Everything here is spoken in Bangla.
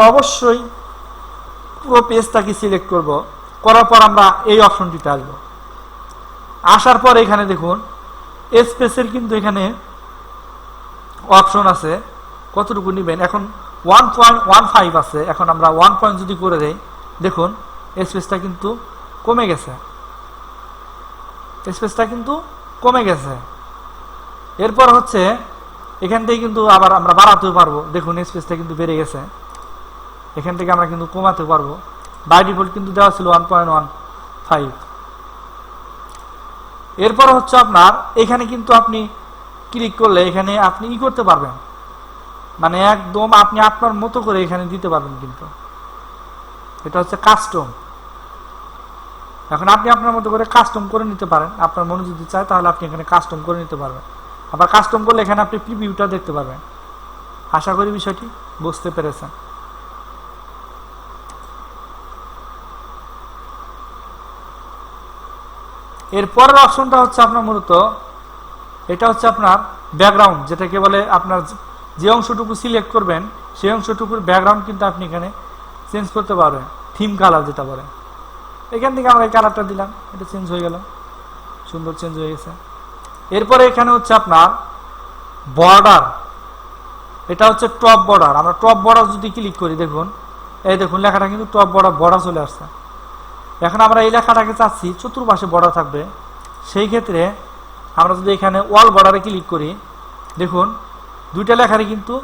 আমরা অবশ্যই পুরো পেজটাকে সিলেক্ট করব। করার পর আমরা এই অপশনটিতে আসব। আসার পর এখানে দেখুন স্পেসের কিন্তু এখানে অপশন আছে। কতটুকু নেবেন? এখন ওয়ান পয়েন্ট ওয়ান ফাইভ আছে। এখন আমরা ওয়ান পয়েন্ট যদি করে দেই, দেখুন স্পেসটা কিন্তু কমে গেছে। স্পেসটা কিন্তু কমে গেছে। এরপর হচ্ছে, এখান থেকে কিন্তু আবার আমরা বাড়াতেও পারব। দেখুন স্পেসটা কিন্তু বেড়ে গেছে। এখান থেকে আমরা কিন্তু কমাতে পারব। বাই ডিফল্ট কিন্তু দেওয়া ছিল ওয়ান পয়েন্ট ওয়ান ফাইভ এরপর হচ্ছে আপনার, এখানে কিন্তু আপনি ক্লিক করলে এখানে আপনি ই করতে পারবেন। মানে একদম আপনি আপনার মতো করে এখানে দিতে পারবেন কিন্তু। এটা হচ্ছে কাস্টম এখন আপনি আপনার মতো করে কাস্টম করে নিতে পারেন। আপনার মনে যদি চায় তাহলে আপনি এখানে কাস্টম করে নিতে পারবেন। আবার কাস্টম করলে এখানে আপনি প্রিভিউটা দেখতে পারবেন। আশা করি বিষয়টি বুঝতে পেরেছেন। এর পরের অপশনটা হচ্ছে আপনার মূলত, এটা হচ্ছে আপনার ব্যাকগ্রাউন্ড যেটাকে বলে আপনার যে অংশটুকু সিলেক্ট করবেন, সেই অংশটুকুর ব্যাকগ্রাউন্ড কিন্তু আপনি এখানে চেঞ্জ করতে পারবেন। থিম কালার যেটা বলে। এখান থেকে আমরা এই কালারটা দিলাম, এটা চেঞ্জ হয়ে গেল। সুন্দর চেঞ্জ হয়ে গেছে। এরপরে এখানে হচ্ছে আপনার বর্ডার এটা হচ্ছে টপ বর্ডার আমরা টপ বর্ডার যদি ক্লিক করি, দেখুন, এই দেখুন, লেখাটা কিন্তু টপ বর্ডার বর্ডার চলে আসছে। এখন আমরা এই লেখাটাকে চাচ্ছি, চতুর্পাশে বর্ডার থাকবে। সেই ক্ষেত্রে আমরা যদি এখানে ওয়াল বর্ডারে ক্লিক করি, দেখুন, দুইটা লেখারই কিন্তু